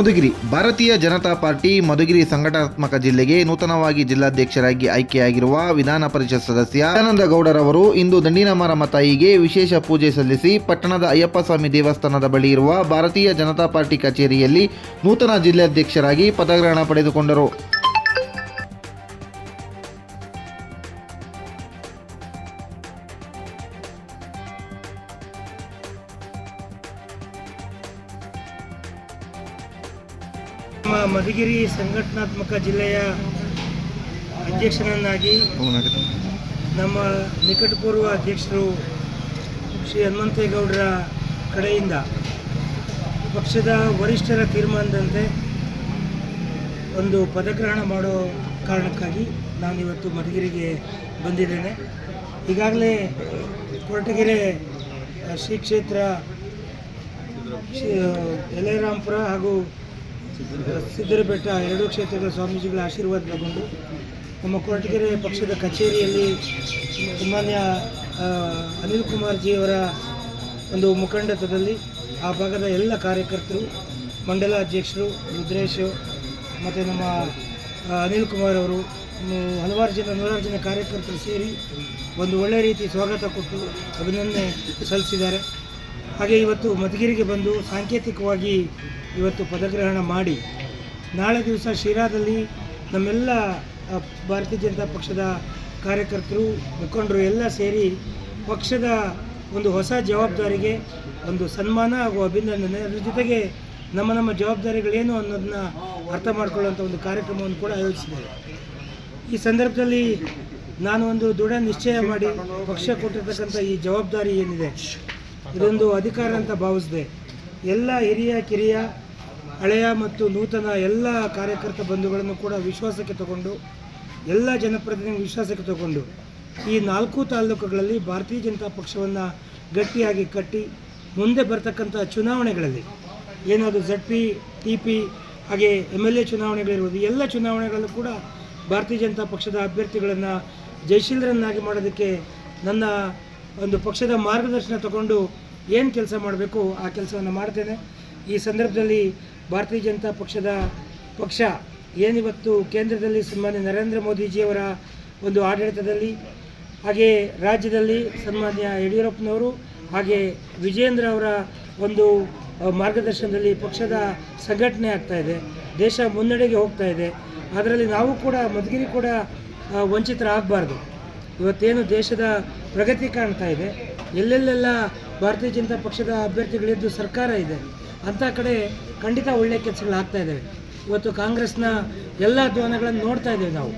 ಮಧುಗಿರಿ. ಭಾರತೀಯ ಜನತಾ ಪಾರ್ಟಿ ಮಧುಗಿರಿ ಸಂಘಟನಾತ್ಮಕ ಜಿಲ್ಲೆಗೆ ನೂತನವಾಗಿ ಜಿಲ್ಲಾಧ್ಯಕ್ಷರಾಗಿ ಆಯ್ಕೆಯಾಗಿರುವ ವಿಧಾನ ಪರಿಷತ್ ಸದಸ್ಯ ಆನಂದ ಗೌಡರವರು ಇಂದು ದಂಡಿನಮರ ತಾಯಿಗೆ ವಿಶೇಷ ಪೂಜೆ ಸಲ್ಲಿಸಿ ಪಟ್ಟಣದ ಅಯ್ಯಪ್ಪ ಸ್ವಾಮಿ ದೇವಸ್ಥಾನದ ಬಳಿ ಇರುವ ಭಾರತೀಯ ಜನತಾ ಪಾರ್ಟಿ ಕಚೇರಿಯಲ್ಲಿ ನೂತನ ಜಿಲ್ಲಾಧ್ಯಕ್ಷರಾಗಿ ಪದಗ್ರಹಣ ಪಡೆದುಕೊಂಡರು. ನಮ್ಮ ಮಧುಗಿರಿ ಸಂಘಟನಾತ್ಮಕ ಜಿಲ್ಲೆಯ ಅಧ್ಯಕ್ಷರನ್ನಾಗಿ ನಮ್ಮ ನಿಕಟಪೂರ್ವ ಅಧ್ಯಕ್ಷರು ಶ್ರೀ ಹನುಮಂತೇಗೌಡರ ಕಡೆಯಿಂದ ಪಕ್ಷದ ವರಿಷ್ಠರ ತೀರ್ಮಾನದಂತೆ ಒಂದು ಪದಗ್ರಹಣ ಮಾಡೋ ಕಾರಣಕ್ಕಾಗಿ ನಾನು ಇವತ್ತು ಮಧುಗಿರಿಗೆ ಬಂದಿದ್ದೇನೆ. ಈಗಾಗಲೇ ಕೊರಟಗೆರೆ ಶ್ರೀ ಕ್ಷೇತ್ರ ಶ್ರೀ ಯಲಯರಾಂಪುರ ಹಾಗೂ ಸಿದ್ದರಬೆಟ್ಟ ಎರಡೂ ಕ್ಷೇತ್ರಗಳ ಸ್ವಾಮೀಜಿಗಳ ಆಶೀರ್ವಾದ ತಗೊಂಡು ನಮ್ಮ ಕೊರಟಗೆರೆ ಪಕ್ಷದ ಕಚೇರಿಯಲ್ಲಿ ಮಾನ್ಯ ಅನಿಲ್ ಕುಮಾರ್ ಜಿಯವರ ಒಂದು ಮುಖಂಡತ್ವದಲ್ಲಿ ಆ ಭಾಗದ ಎಲ್ಲ ಕಾರ್ಯಕರ್ತರು, ಮಂಡಲ ಅಧ್ಯಕ್ಷರು, ರುದ್ರೇಶ್ ಮತ್ತು ನಮ್ಮ ಅನಿಲ್ ಕುಮಾರ್ ಅವರು ಹಲವಾರು ಜನ, ನೂರಾರು ಜನ ಕಾರ್ಯಕರ್ತರು ಸೇರಿ ಒಂದು ಒಳ್ಳೆಯ ರೀತಿ ಸ್ವಾಗತ ಕೊಟ್ಟು ಅಭಿನಂದನೆ ಸಲ್ಲಿಸಿದ್ದಾರೆ. ಹಾಗೆ ಇವತ್ತು ಮಧುಗಿರಿಗೆ ಬಂದು ಸಾಂಕೇತಿಕವಾಗಿ ಇವತ್ತು ಪದಗ್ರಹಣ ಮಾಡಿ, ನಾಳೆ ದಿವಸ ಶಿರಾದಲ್ಲಿ ನಮ್ಮೆಲ್ಲ ಭಾರತೀಯ ಜನತಾ ಪಕ್ಷದ ಕಾರ್ಯಕರ್ತರು, ಮುಖಂಡರು ಎಲ್ಲ ಸೇರಿ ಪಕ್ಷದ ಒಂದು ಹೊಸ ಜವಾಬ್ದಾರಿಗೆ ಒಂದು ಸನ್ಮಾನ ಹಾಗೂ ಅಭಿನಂದನೆ. ಅದ್ರ ಜೊತೆಗೆ ನಮ್ಮ ನಮ್ಮ ಜವಾಬ್ದಾರಿಗಳೇನು ಅನ್ನೋದನ್ನ ಅರ್ಥ ಮಾಡಿಕೊಳ್ಳುವಂಥ ಒಂದು ಕಾರ್ಯಕ್ರಮವನ್ನು ಕೂಡ ಆಯೋಜಿಸಿದ್ದಾರೆ ಈ ಸಂದರ್ಭದಲ್ಲಿ ನಾನು ಒಂದು ದೃಢ ನಿಶ್ಚಯ ಮಾಡಿ ಪಕ್ಷ ಕೊಟ್ಟಿರ್ತಕ್ಕಂಥ ಈ ಜವಾಬ್ದಾರಿ ಏನಿದೆ ಇದೊಂದು ಅಧಿಕಾರ ಅಂತ ಭಾವಿಸಿದೆ. ಎಲ್ಲ ಹಿರಿಯ, ಕಿರಿಯ, ಹಳೆಯ ಮತ್ತು ನೂತನ ಎಲ್ಲ ಕಾರ್ಯಕರ್ತ ಬಂಧುಗಳನ್ನು ಕೂಡ ವಿಶ್ವಾಸಕ್ಕೆ ತಗೊಂಡು, ಎಲ್ಲ ಜನಪ್ರತಿನಿಧಿ ವಿಶ್ವಾಸಕ್ಕೆ ತಗೊಂಡು, ಈ ನಾಲ್ಕು ತಾಲೂಕುಗಳಲ್ಲಿ ಭಾರತೀಯ ಜನತಾ ಪಕ್ಷವನ್ನು ಗಟ್ಟಿಯಾಗಿ ಕಟ್ಟಿ, ಮುಂದೆ ಬರ್ತಕ್ಕಂಥ ಚುನಾವಣೆಗಳಲ್ಲಿ, ಏನಾದರೂ ಝಡ್ ಪಿ ಟಿ ಪಿ ಹಾಗೆ ಎಂ ಎಲ್ ಎ ಚುನಾವಣೆಗಳಿರ್ಬೋದು ಎಲ್ಲ ಚುನಾವಣೆಗಳಲ್ಲೂ ಕೂಡ ಭಾರತೀಯ ಜನತಾ ಪಕ್ಷದ ಅಭ್ಯರ್ಥಿಗಳನ್ನು ಜಯಶೀಲರನ್ನಾಗಿ ಮಾಡೋದಕ್ಕೆ ನನ್ನ ಒಂದು ಪಕ್ಷದ ಮಾರ್ಗದರ್ಶನ ತಗೊಂಡು ಏನು ಕೆಲಸ ಮಾಡಬೇಕು ಆ ಕೆಲಸವನ್ನು ಮಾಡ್ತೇನೆ. ಈ ಸಂದರ್ಭದಲ್ಲಿ ಭಾರತೀಯ ಜನತಾ ಪಕ್ಷದ ಪಕ್ಷ ಏನಿವತ್ತು ಕೇಂದ್ರದಲ್ಲಿ ಸನ್ಮಾನ್ಯ ನರೇಂದ್ರ ಮೋದಿಜಿಯವರ ಒಂದು ಆಡಳಿತದಲ್ಲಿ, ಹಾಗೆ ರಾಜ್ಯದಲ್ಲಿ ಸನ್ಮಾನ್ಯ ಯಡಿಯೂರಪ್ಪನವರು, ಹಾಗೆ ವಿಜೇಂದ್ರ ಅವರ ಒಂದು ಮಾರ್ಗದರ್ಶನದಲ್ಲಿ ಪಕ್ಷದ ಸಂಘಟನೆ ಆಗ್ತಾ ಇದೆ. ದೇಶ ಮುನ್ನಡೆಗೆ ಹೋಗ್ತಾ ಇದೆ. ಅದರಲ್ಲಿ ನಾವು ಕೂಡ, ಮಧುಗಿರಿ ಕೂಡ ವಂಚಿತರಾಗಬಾರ್ದು. ಇವತ್ತೇನು ದೇಶದ ಪ್ರಗತಿ ಕಾಣ್ತಾ ಇದೆ. ಎಲ್ಲೆಲ್ಲೆಲ್ಲ ಭಾರತೀಯ ಜನತಾ ಪಕ್ಷದ ಅಭ್ಯರ್ಥಿಗಳಿದ್ದು ಸರ್ಕಾರ ಇದೆ. ಅಂಥ ಕಡೆ ಖಂಡಿತ ಒಳ್ಳೆಯ ಕೆಲಸಗಳು ಆಗ್ತಾ ಇದ್ದಾವೆ. ಇವತ್ತು ಕಾಂಗ್ರೆಸ್ನ ಎಲ್ಲ ಧ್ವನಗಳನ್ನು ನೋಡ್ತಾ ಇದ್ದೇವೆ ನಾವು.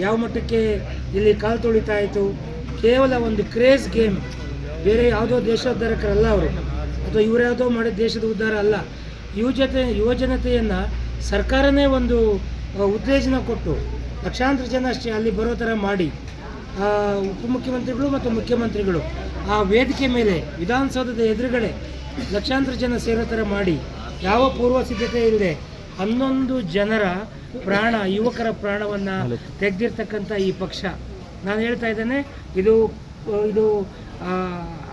ಯಾವ ಮಟ್ಟಕ್ಕೆ ಇಲ್ಲಿ ಕಾಲು ತೊಳಿತಾ ಇತ್ತು. ಕೇವಲ ಒಂದು ಕ್ರೇಜ್ ಗೇಮ್. ಬೇರೆ ಯಾವುದೋ ದೇಶೋದ್ಧಾರಕರಲ್ಲ ಅವರು. ಅಥವಾ ಇವ್ರು ಯಾವುದೋ ಮಾಡಿದ ದೇಶದ ಉದ್ಧಾರ ಅಲ್ಲ. ಯುವಜತೆ, ಯುವಜನತೆಯನ್ನು ಸರ್ಕಾರನೇ ಒಂದು ಉತ್ತೇಜನ ಕೊಟ್ಟು ಲಕ್ಷಾಂತರ ಜನ ಅಷ್ಟೇ ಅಲ್ಲಿ ಬರೋ ಥರ ಮಾಡಿ. ಉಪಮುಖ್ಯಮಂತ್ರಿಗಳು ಮತ್ತು ಮುಖ್ಯಮಂತ್ರಿಗಳು ಆ ವೇದಿಕೆ ಮೇಲೆ ವಿಧಾನಸೌಧದ ಎದುರುಗಡೆ ಲಕ್ಷಾಂತರ ಜನ ಸೇರೋ ಥರ ಮಾಡಿ ಯಾವ ಪೂರ್ವ ಸಿದ್ಧತೆ ಇಲ್ಲದೆ ಹನ್ನೊಂದು ಜನರ ಪ್ರಾಣ, ಯುವಕರ ಪ್ರಾಣವನ್ನು ತೆಗೆದಿರ್ತಕ್ಕಂಥ ಈ ಪಕ್ಷ. ನಾನು ಹೇಳ್ತಾ ಇದ್ದೇನೆ, ಇದು ಇದು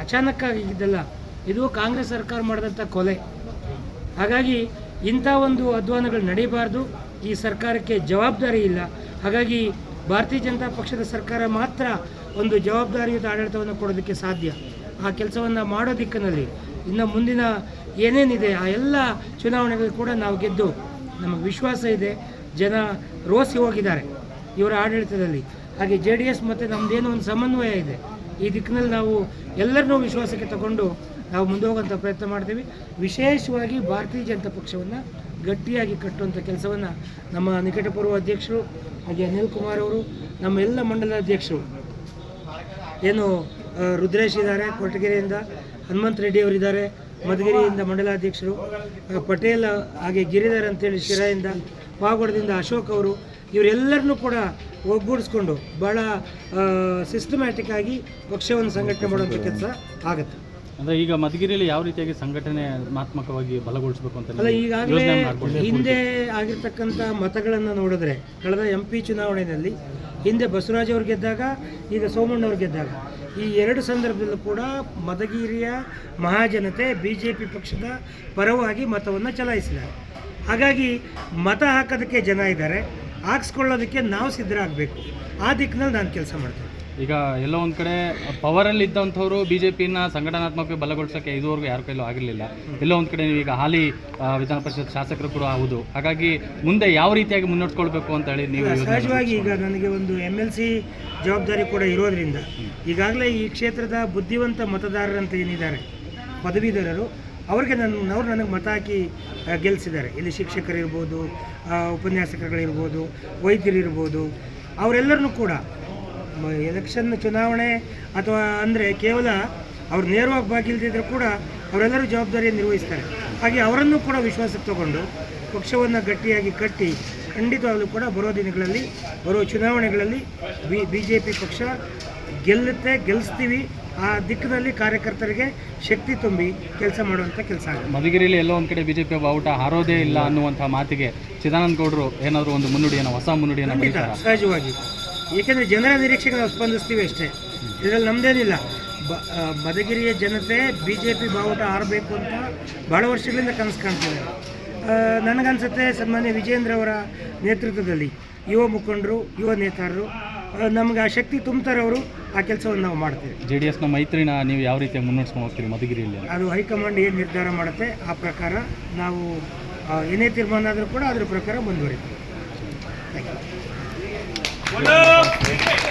ಅಚಾನಕ್ಕಾಗಿದ್ದಲ್ಲ ಇದು ಕಾಂಗ್ರೆಸ್ ಸರ್ಕಾರ ಮಾಡಿದಂಥ ಕೊಲೆ. ಹಾಗಾಗಿ ಇಂಥ ಒಂದು ಅಧ್ವಾನಗಳು ನಡೀಬಾರ್ದು, ಈ ಸರ್ಕಾರಕ್ಕೆ ಜವಾಬ್ದಾರಿ ಇಲ್ಲ. ಹಾಗಾಗಿ ಭಾರತೀಯ ಜನತಾ ಪಕ್ಷದ ಸರ್ಕಾರ ಮಾತ್ರ ಒಂದು ಜವಾಬ್ದಾರಿಯುತ ಆಡಳಿತವನ್ನು ಕೊಡೋದಕ್ಕೆ ಸಾಧ್ಯ. ಆ ಕೆಲಸವನ್ನು ಮಾಡೋ ದಿಕ್ಕಿನಲ್ಲಿ ಇನ್ನು ಮುಂದಿನ ಏನೇನಿದೆ ಆ ಎಲ್ಲ ಚುನಾವಣೆಗಳು ಕೂಡ ನಾವು ಗೆದ್ದು ನಮಗೆ ವಿಶ್ವಾಸ ಇದೆ, ಜನ ರೋಸಿ ಹೋಗಿದ್ದಾರೆ ಇವರ ಆಡಳಿತದಲ್ಲಿ. ಹಾಗೆ ಜೆ ಡಿ ಎಸ್ ಮತ್ತು ನಮ್ಮದೇನೋ ಒಂದು ಸಮನ್ವಯ ಇದೆ. ಈ ದಿಕ್ಕಿನಲ್ಲಿ ನಾವು ಎಲ್ಲರನ್ನೂ ವಿಶ್ವಾಸಕ್ಕೆ ತಗೊಂಡು ನಾವು ಮುಂದೆ ಹೋಗುವಂಥ ಪ್ರಯತ್ನ ಮಾಡ್ತೀವಿ. ವಿಶೇಷವಾಗಿ ಭಾರತೀಯ ಜನತಾ ಪಕ್ಷವನ್ನು ಗಟ್ಟಿಯಾಗಿ ಕಟ್ಟುವಂಥ ಕೆಲಸವನ್ನು ನಮ್ಮ ನಿಕಟಪೂರ್ವ ಅಧ್ಯಕ್ಷರು ಹಾಗೆ ಅನಿಲ್ ಕುಮಾರ್ ಅವರು, ನಮ್ಮ ಎಲ್ಲ ಮಂಡಲ ಅಧ್ಯಕ್ಷರು, ಏನು ರುದ್ರೇಶ್ ಇದ್ದಾರೆ ಕೊರಟಗೆರೆಯಿಂದ, ಹನುಮಂತ ರೆಡ್ಡಿ ಅವರಿದ್ದಾರೆ ಮಧುಗಿರಿಯಿಂದ ಮಂಡಲಾಧ್ಯಕ್ಷರು ಪಟೇಲ್ ಹಾಗೆ ಗಿರಿಧರ್ ಅಂತೇಳಿ ಶಿರಾಯಿಂದ ಪಾವಗಡದಿಂದ ಅಶೋಕ್ ಅವರು, ಇವರೆಲ್ಲರನ್ನೂ ಕೂಡ ಒಗ್ಗೂಡಿಸ್ಕೊಂಡು ಭಾಳ ಸಿಸ್ಟಮ್ಯಾಟಿಕ್ ಆಗಿ ಪಕ್ಷವನ್ನು ಸಂಘಟನೆ ಮಾಡುವಂಥ ಕೆಲಸ ಆಗುತ್ತೆ. ಅಂದ್ರೆ ಈಗ ಮಧುಗಿರಿಯಲ್ಲಿ ಯಾವ ರೀತಿಯಾಗಿ ಸಂಘಟನೆ ಮಾತ್ಮಕವಾಗಿ ಬಲಗೊಳಿಸಬೇಕು ಅಂತ ಅಲ್ಲ ಈಗಾಗಲೇ? ಹಿಂದೆ ಆಗಿರ್ತಕ್ಕಂಥ ಮತಗಳನ್ನು ನೋಡಿದ್ರೆ ಕಳೆದ ಎಂ ಪಿ ಚುನಾವಣೆಯಲ್ಲಿ ಹಿಂದೆ ಬಸವರಾಜ್ ಅವ್ರು ಗೆದ್ದಾಗ ಈಗ ಸೋಮಣ್ಣವ್ರು ಗೆದ್ದಾಗ ಈ ಎರಡು ಸಂದರ್ಭದಲ್ಲೂ ಕೂಡ ಮಧುಗಿರಿಯ ಮಹಾಜನತೆ ಬಿ ಜೆ ಪಿ ಪಕ್ಷದ ಪರವಾಗಿ ಮತವನ್ನು ಚಲಾಯಿಸಿದ್ದಾರೆ. ಹಾಗಾಗಿ ಮತ ಹಾಕೋದಕ್ಕೆ ಜನ ಇದ್ದಾರೆ ಹಾಕ್ಸ್ಕೊಳ್ಳೋದಕ್ಕೆ ನಾವು ಸಿದ್ಧರಾಗಬೇಕು. ಆ ದಿಕ್ಕಿನಲ್ಲಿ ನಾನು ಕೆಲಸ ಮಾಡ್ತೀನಿ. ಈಗ ಎಲ್ಲೋ ಒಂದು ಕಡೆ ಪವರಲ್ಲಿ ಇದ್ದಂಥವ್ರು ಬಿ ಜೆ ಪಿನ ಸಂಘಟನಾತ್ಮಕ ಬಲಗೊಳಿಸೋಕ್ಕೆ ಇದುವರೆಗೂ ಯಾರ ಕೈಲೂ ಆಗಿರಲಿಲ್ಲ. ಎಲ್ಲೋ ಒಂದು ಕಡೆ ನೀವು ಈಗ ಹಾಲಿ ವಿಧಾನ ಪರಿಷತ್ ಶಾಸಕರು ಕೂಡ ಹೌದು. ಹಾಗಾಗಿ ಮುಂದೆ ಯಾವ ರೀತಿಯಾಗಿ ಮುನ್ನಡೆಸ್ಕೊಳ್ಬೇಕು ಅಂತ ಹೇಳಿ ನೀವು ಸಹಜವಾಗಿ ಈಗ ನನಗೆ ಒಂದು ಎಂ ಎಲ್ ಸಿ ಜವಾಬ್ದಾರಿ ಕೂಡ ಇರೋದ್ರಿಂದ ಈಗಾಗಲೇ ಈ ಕ್ಷೇತ್ರದ ಬುದ್ಧಿವಂತ ಮತದಾರರಂತ ಏನಿದ್ದಾರೆ ಪದವೀಧರರು ಅವ್ರಿಗೆ ನನ್ನ ಅವ್ರು ನನಗೆ ಮತ ಹಾಕಿ ಗೆಲ್ಲಿಸಿದ್ದಾರೆ ಇಲ್ಲಿ ಶಿಕ್ಷಕರಿರ್ಬೋದು ಉಪನ್ಯಾಸಕರುಗಳಿರ್ಬೋದು ವೈದ್ಯರಿರ್ಬೋದು ಅವರೆಲ್ಲರನ್ನೂ ಕೂಡ ಎಲೆಕ್ಷನ್ ಚುನಾವಣೆ ಅಥವಾ ಅಂದರೆ ಕೇವಲ ಅವ್ರು ನೇರವಾಗಿ ಭಾಗಿಲ್ದಿದ್ರು ಕೂಡ ಅವರೆಲ್ಲರೂ ಜವಾಬ್ದಾರಿ ನಿರ್ವಹಿಸ್ತಾರೆ. ಹಾಗೆ ಅವರನ್ನು ಕೂಡ ವಿಶ್ವಾಸಕ್ಕೆ ತಗೊಂಡು ಪಕ್ಷವನ್ನು ಗಟ್ಟಿಯಾಗಿ ಕಟ್ಟಿ ಖಂಡಿತವಾಗಲೂ ಕೂಡ ಬರೋ ದಿನಗಳಲ್ಲಿ ಬರೋ ಚುನಾವಣೆಗಳಲ್ಲಿ ಬಿ ಬಿ ಜೆ ಪಿ ಪಕ್ಷ ಗೆಲ್ಲುತ್ತೆ ಗೆಲ್ಲಿಸ್ತೀವಿ ಆ ದಿಕ್ಕಿನಲ್ಲಿ ಕಾರ್ಯಕರ್ತರಿಗೆ ಶಕ್ತಿ ತುಂಬಿ ಕೆಲಸ ಮಾಡುವಂಥ ಕೆಲಸ ಆಗುತ್ತೆ. ಮಧುಗಿರಿಯಲ್ಲಿ ಎಲ್ಲೋ ಒಂದು ಕಡೆ ಬಿಜೆಪಿ ಬಾವುಟ ಹಾರೋದೇ ಇಲ್ಲ ಅನ್ನುವಂಥ ಮಾತಿಗೆ ಚಿದಾನಂದ ಗೌಡರು ಏನಾದರೂ ಒಂದು ಮುನ್ನುಡಿಯನ್ನು ಹೊಸ ಮುನ್ನುಡಿಯನ್ನು ಸಹಜವಾಗಿ. ಏಕೆಂದರೆ ಜನರ ನಿರೀಕ್ಷೆಗೆ ನಾವು ಸ್ಪಂದಿಸ್ತೀವಿ ಅಷ್ಟೇ. ಇದರಲ್ಲಿ ನಮ್ಮದೇನಿಲ್ಲ ಬ ಮಧುಗಿರಿಯ ಜನತೆ ಬಿ ಜೆ ಪಿ ಬಾವುಟ ಆರಬೇಕು ಅಂತ ಭಾಳ ವರ್ಷಗಳಿಂದ ಕನಸು ಕಾಣ್ತಿದ್ದಾರೆ ಆ, ನನಗನ್ಸುತ್ತೆ ಸನ್ಮಾನ್ಯ ವಿಜೇಂದ್ರ ಅವರ ನೇತೃತ್ವದಲ್ಲಿ ಯುವ ಮುಖಂಡರು ಯುವ ನೇತಾರರು ನಮ್ಗೆ ಆ ಶಕ್ತಿ ತುಂಬ್ತಾರೆ ಅವರು ಆ ಕೆಲಸವನ್ನು ನಾವು ಮಾಡ್ತೇವೆ. ಜೆ ಡಿ ಎಸ್ನ ಮೈತ್ರಿನ ನೀವು ಯಾವ ರೀತಿ ಮುನ್ನಡೆಸ್ಕೊಂಡು ಹೋಗ್ತೀರಿ ಮಧುಗಿರಿಯಲ್ಲಿ? ಅದು ಹೈಕಮಾಂಡ್ ಏನು ನಿರ್ಧಾರ ಮಾಡುತ್ತೆ ಆ ಪ್ರಕಾರ ನಾವು ಏನೇ ತೀರ್ಮಾನ ಆದರೂ ಕೂಡ ಅದ್ರ ಪ್ರಕಾರ ಮುಂದುವರಿತೀವಿ. 얼른!